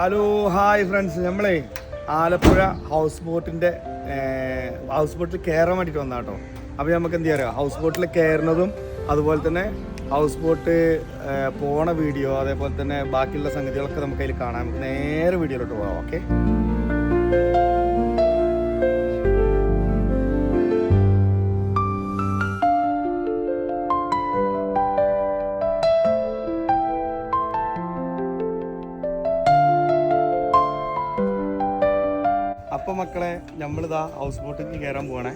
Hello hi friends നമ്മളെ Alappuzha house ബോട്ടിന്റെ house ബോട്ടിൽ കയറാൻ വേണ്ടിയിട്ട് വന്ന കേട്ടോ അപ്പോൾ നമുക്ക് എന്ത് ചെയ്യാം ഹൗസ് ബോട്ടിൽ കയറുന്നതും അതുപോലെ തന്നെ ഹൗസ് ബോട്ട് പോണ വീഡിയോ അതേപോലെ തന്നെ ബാക്കിയുള്ള സംഗതികളൊക്കെ നമുക്ക് അതിൽ കാണാം. നേരെ വീഡിയോയിലോട്ട് പോകാം ഓക്കെ മക്കളെ നമ്മളിതാ ഹൗസ് ബോട്ടിൽ കയറാൻ പോവാണേ.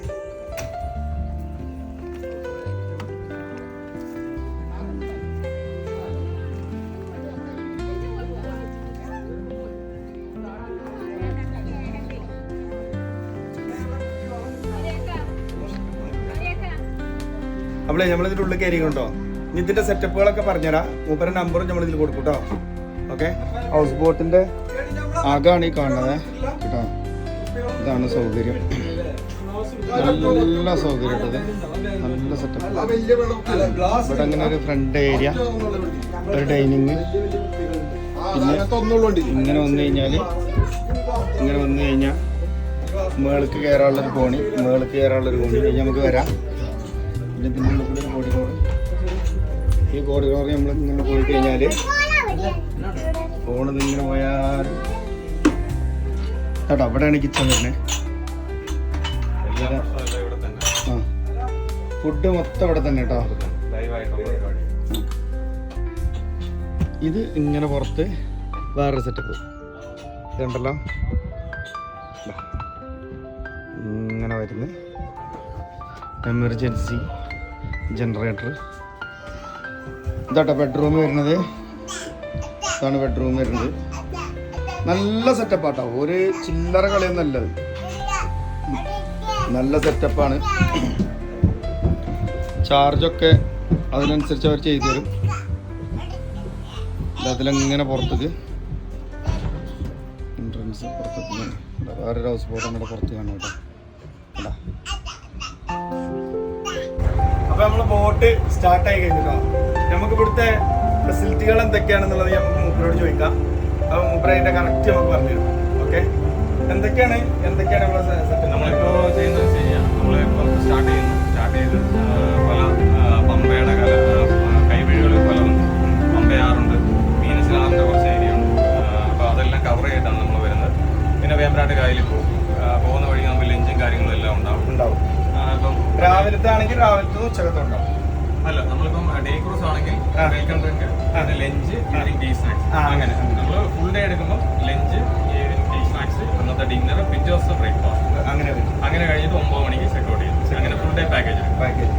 അപ്പോളേ നമ്മളിതിന്റെ ഉള്ളിൽ കയറിയിട്ടുണ്ടോ ഇനി ഇതിന്റെ സെറ്റപ്പുകളൊക്കെ പറഞ്ഞുതരാം. മൂപ്പര നമ്പറും നമ്മളിതിൽ കൊടുക്കും കേട്ടോ ഓക്കെ ഹൗസ് ബോട്ടിന്റെ അകമാണ് ഈ കാണുന്നത്. കേട്ടോ? ഇതാണ് സൗകര്യം. നല്ല സൗകര്യം കേട്ടോ ഇത്. നല്ല സെറ്റപ്പ് ഇവിടെ അങ്ങനെ ഒരു ഫ്രണ്ട് ഏരിയ ഒരു ഡൈനിങ് പിന്നെ ഇങ്ങനെ വന്നു കഴിഞ്ഞാൽ ഇങ്ങനെ വന്നു കഴിഞ്ഞാൽ മേൾക്ക് കയറാനുള്ളൊരു കോണി മേൾക്ക് കയറാനുള്ളൊരു കോണി. കഴിഞ്ഞാൽ നമുക്ക് വരാം. പിന്നെ പിന്നെ നമുക്കൊരു കോടിക്കോട് ഈ കോടിക്കോട് നമ്മൾ ഇങ്ങനെ പോയി കഴിഞ്ഞാൽ ഫോണിൽ ഇങ്ങനെ പോയാൽ കേട്ടോ അവിടെയാണ് കിച്ചൺ വരുന്നത് ആ. ഫുഡ് മൊത്തം അവിടെ തന്നെ കേട്ടോ. ഇത് ഇങ്ങനെ പുറത്ത് വേറൊരു സെറ്റപ്പ് ഇതുണ്ടല്ലോ. ഇങ്ങനെ വരുന്നത് എമർജൻസി ജനറേറ്റർ ഇതാട്ടോ ബെഡ്റൂം വരുന്നത്. ഇതാണ് ബെഡ്റൂം വരുന്നത്. നല്ല സെറ്റപ്പാട്ടോ ഒരു ചില്ലറ കളിയൊന്നല്ല നല്ല സെറ്റപ്പാണ് ചാർജൊക്കെ അതിനനുസരിച്ച് അവർ ചെയ്തു തരും. അതിലെങ്ങനെ പുറത്തേക്ക്. എൻട്രൻസ് പുറത്തേക്ക്. വേറൊരു ഹൗസ് ബോട്ട് നമ്മുടെ പുറത്ത് കാണാം കേട്ടോ. അപ്പൊ നമ്മൾ ബോട്ട് സ്റ്റാർട്ടായി ആയി കഴിഞ്ഞല്ലോ നമുക്ക് ഇവിടുത്തെ ഫെസിലിറ്റികൾ എന്തൊക്കെയാണെന്നുള്ളത് ഞാൻ മൂപ്പരോട് ചോദിക്കാം. അപ്പൊ കണക്റ്റ് കറക്റ്റ് നമുക്ക് പറഞ്ഞു തരും ഓക്കെ എന്തൊക്കെയാണ് എന്തൊക്കെയാണ് നമ്മളെ സെറ്റ് നമ്മളിപ്പോൾ ചെയ്യുന്നത് വെച്ച് കഴിഞ്ഞാൽ നമ്മളിപ്പോ സ്റ്റാർട്ട് ചെയ്യുന്നു. സ്റ്റാർട്ട് ചെയ്ത് പല പമ്പയുടെ കല കൈവഴികൾ പലതും പമ്പയാറുണ്ട് മീനച്ചിലാറിന്റെ കുറച്ച് ഏരിയ ഉണ്ട്. അപ്പോൾ അതെല്ലാം കവർ ചെയ്തിട്ടാണ് നമ്മൾ വരുന്നത്. പിന്നെ വേമ്പനാട്ട് കായലിൽ പോകും. പോകുന്ന വഴി നമുക്ക് ലഞ്ചും കാര്യങ്ങളും എല്ലാം ഉണ്ടാവും. ഉണ്ടാവും. അപ്പം രാവിലത്തെ ആണെങ്കിൽ രാവിലത്തെ ഉച്ചകത്തെ ഉണ്ടാവും. അല്ല നമ്മളിപ്പം ഡേ ക്രൂസ് ആണെങ്കിൽ welcome drink lunch evening tea snacks അങ്ങനെ. നമ്മൾ ഡേ എടുക്കുമ്പോൾ ലഞ്ച് സ്നാക്സ് അന്നത്തെ ഡിന്നർ പിറ്റേ ദിവസം ബ്രേക്ക്ഫാസ്റ്റ് അങ്ങനെ അങ്ങനെ കഴിഞ്ഞിട്ട് ഒമ്പത് മണിക്ക് ചെക്ക് ഔട്ട് ചെയ്യും. അങ്ങനെ ഫുൾ ഡേ പാക്കേജ് പാക്കേജ്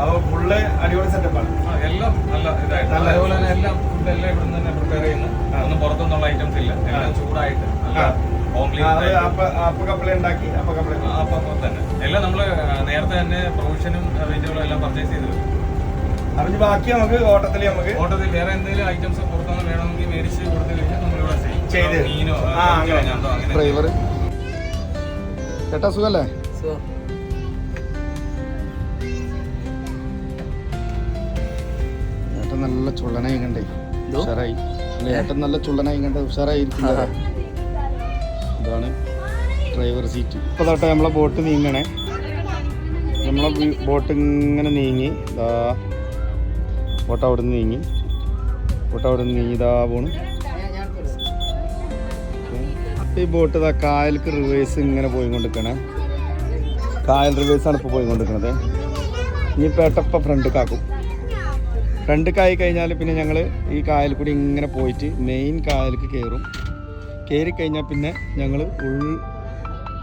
അപ്പോൾ ഫുള്ള് അടിപൊളി സെറ്റപ്പാണ് എല്ലാം നല്ല ഇതായിട്ട് അതേപോലെ തന്നെ എല്ലാം ഫുഡ് എല്ലാം ഇവിടെ തന്നെ പ്രിപ്പയർ ചെയ്യുന്നു. ഒന്നും പുറത്തുനിന്നുള്ള ഐറ്റംസ് ഇല്ല. എല്ലാം ചൂടായിട്ട് നല്ല എല്ലാം നമ്മൾ നേരത്തെ തന്നെ പ്രൊവിഷനും വെജിറ്റബിളും എല്ലാം പർച്ചേസ് ചെയ്തു അപ്പൊ ബാക്കി നമുക്ക് ഓട്ടത്തിൽ നമുക്ക് ഓട്ടത്തിൽ വേറെ എന്തെങ്കിലും ഐറ്റംസ് പുറത്തുനിന്ന് ചെയ്ത്. ആ, അങ്ങനെ. ഡ്രൈവർ ചേട്ടാ സുഖല്ലേ? ചേട്ടൻ നല്ല ചുള്ളനായി കണ്ടേ. ഉഷാറായി. ഏട്ടൻ നല്ല ചുള്ളനായി കണ്ട ഉഷാറായിരിക്കും ഇതാണ് ഡ്രൈവർ സീറ്റ് ഇപ്പൊ തൊട്ട് നമ്മളെ ബോട്ട് നീങ്ങണേ. നമ്മളെ ബോട്ട് ഇങ്ങനെ നീങ്ങി ഇതാ ബോട്ട് അവിടെ നിന്ന് നീങ്ങി. ബോട്ട് അവിടെ നിന്ന് നീങ്ങി ഇതാ പോണു. ഈ ബോട്ട് ഇതാ കായൽക്ക് റിവേഴ്സ് ഇങ്ങനെ പോയി പോയിക്കൊണ്ടിരിക്കണേ. കായൽ റിവേഴ്സ് ആണ് പോയി കൊണ്ടിരിക്കണത് ഇനി പേട്ടപ്പം ഫ്രണ്ട് കാക്കും ഫ്രണ്ട് കായി കഴിഞ്ഞാൽ പിന്നെ ഞങ്ങൾ ഈ കായൽ കൂടി ഇങ്ങനെ പോയിട്ട് മെയിൻ കായലിക്ക് കയറും കയറി കഴിഞ്ഞാൽ പിന്നെ ഞങ്ങൾ ഉൾ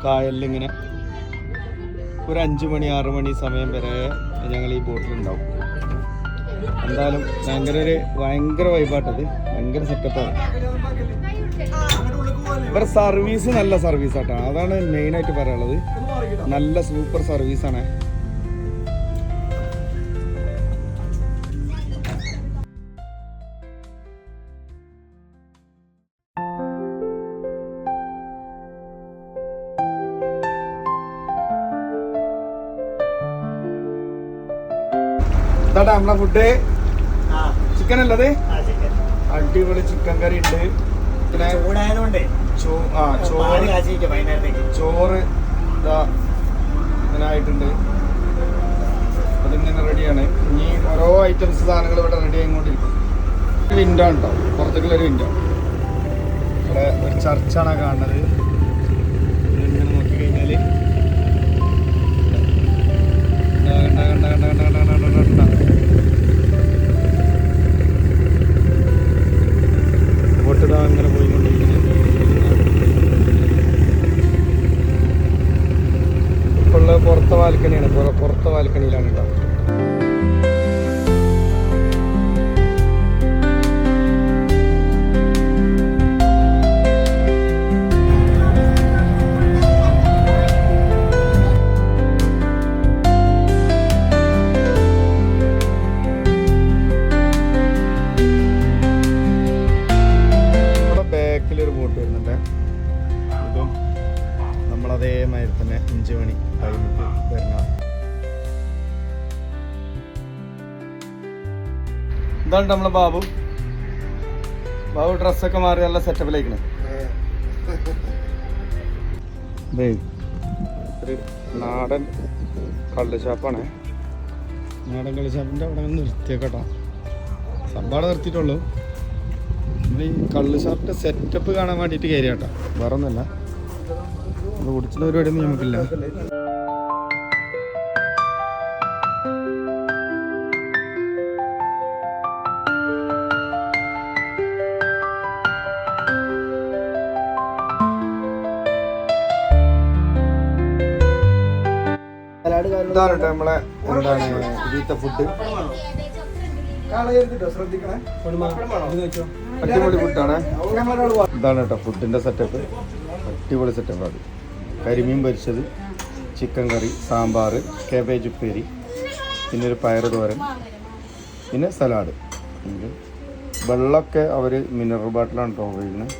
കായലിങ്ങനെ ഒരു അഞ്ച് മണി ആറ് മണി സമയം വരെ ഞങ്ങൾ ഈ ബോട്ടിലുണ്ടാവും എന്തായാലും ഭയങ്കര ഒരു ഭയങ്കര വൈബാട്ടത് ഭയങ്കര സെറ്റപ്പാണ് ഇവരുടെ സർവീസ് നല്ല സർവീസ് ആട്ടോ. അതാണ് മെയിൻ ആയിട്ട് പറയാനുള്ളത്. നല്ല സൂപ്പർ സർവീസ് ആണ്. നമ്മളെ ഫുഡ് ചിക്കൻ അല്ലത് അടിപൊളി ചിക്കൻ കറി ഉണ്ട്. പിന്നെ ചൂടായതുകൊണ്ടേ ആ ചോറ് ചോറ് ഇതാ അതിങ്ങനെ റെഡിയാണ് ഇനി ഓരോ ഐറ്റംസ് സാധനങ്ങൾ ഇവിടെ റെഡി ആയിക്കൊണ്ടിരിക്കും. വിൻഡോ ഉണ്ടോ? പുറത്തേക്കുള്ളൊരു വിൻഡോ ഇവിടെ ഒരു ചർച്ചാണ് കാണുന്നത്. ബോട്ട് നമ്മളതേ മാതിരി തന്നെ അഞ്ച് മണി കഴിഞ്ഞിട്ട് വരുന്ന ഇതാണ് നമ്മളെ ബാബു. ബാബു ഡ്രസ്സൊക്കെ മാറി നല്ല സെറ്റപ്പിലേക്കണ് നാടൻ കള്ള് ഷാപ്പാണ് നാടൻ കള്ള് ഷാപ്പിന്റെ അവിടെ നിർത്തിയേക്കട്ടോ സംഭാവന നിർത്തിയിട്ടുള്ളൂ. നമ്മൾ ഈ കള്ള് ഷാപ്പിന്റെ സെറ്റപ്പ് കാണാൻ വേണ്ടിയിട്ട് കയറി കേട്ടോ വേറെ ഒന്നല്ല അത് കുടിച്ചുള്ള പരിപാടിയൊന്നും നമുക്കില്ല ഇതാണ് നമ്മളെ എന്താണ് ഇതിത്തെ ഫുഡ് ശ്രദ്ധിക്കണേ. അടിപൊളി ഫുഡാണ് ഇതാണ് കേട്ടോ ഫുഡിന്റെ സെറ്റപ്പ് അടിപൊളി സെറ്റപ്പ് അത്. കരിമീൻ പൊരിച്ചത് ചിക്കൻ കറി സാമ്പാർ കേബേജ് ഉപ്പേരി പിന്നെ ഒരു പയറ് തോരൻ പിന്നെ സലാഡ് വെള്ളമൊക്കെ അവർ മിനറൽ ബാട്ടിലാണ് കേട്ടോ ഉപയോഗിക്കുന്നത്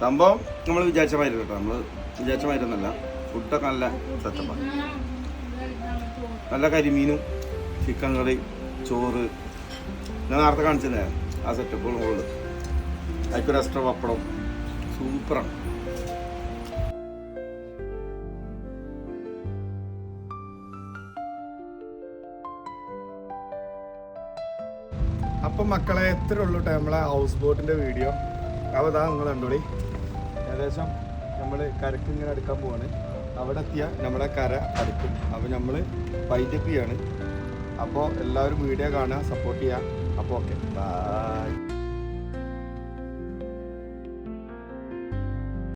സംഭവം നമ്മൾ വിചാരിച്ച മാതിരി കേട്ടോ. നമ്മൾ വിചാരിച്ച മാതിരി ഒന്നല്ല. ഫുഡൊക്കെ നല്ല സെറ്റപ്പാണ് നല്ല കരിമീനും ചിക്കൻ കറി ചോറ് ഞാൻ നേരത്തെ കാണിച്ചതേ ആ സെറ്റപ്പുകളും ഉള്ളത് അതിക്കൊരു എക്സ്ട്രാ പപ്പടം. സൂപ്പറാണ് അപ്പം മക്കളെ എത്ര ഉള്ളൂ കേട്ടോ നമ്മളെ ഹൗസ് ബോട്ടിന്റെ വീഡിയോ അപ്പോൾ അതാ നിങ്ങൾ കണ്ടോളി. ഏകദേശം നമ്മൾ കരക്ക് ഇങ്ങനെ അടുക്കാൻ പോവാണ്. അവിടെ എത്തിയാൽ നമ്മളെ കര അടുക്കും. അപ്പോൾ നമ്മൾ വൈദ്യപ്പിയാണ് അപ്പോൾ എല്ലാവരും വീഡിയോ കാണുക സപ്പോർട്ട് ചെയ്യുക. അപ്പോൾ ഓക്കെ. ബൈ.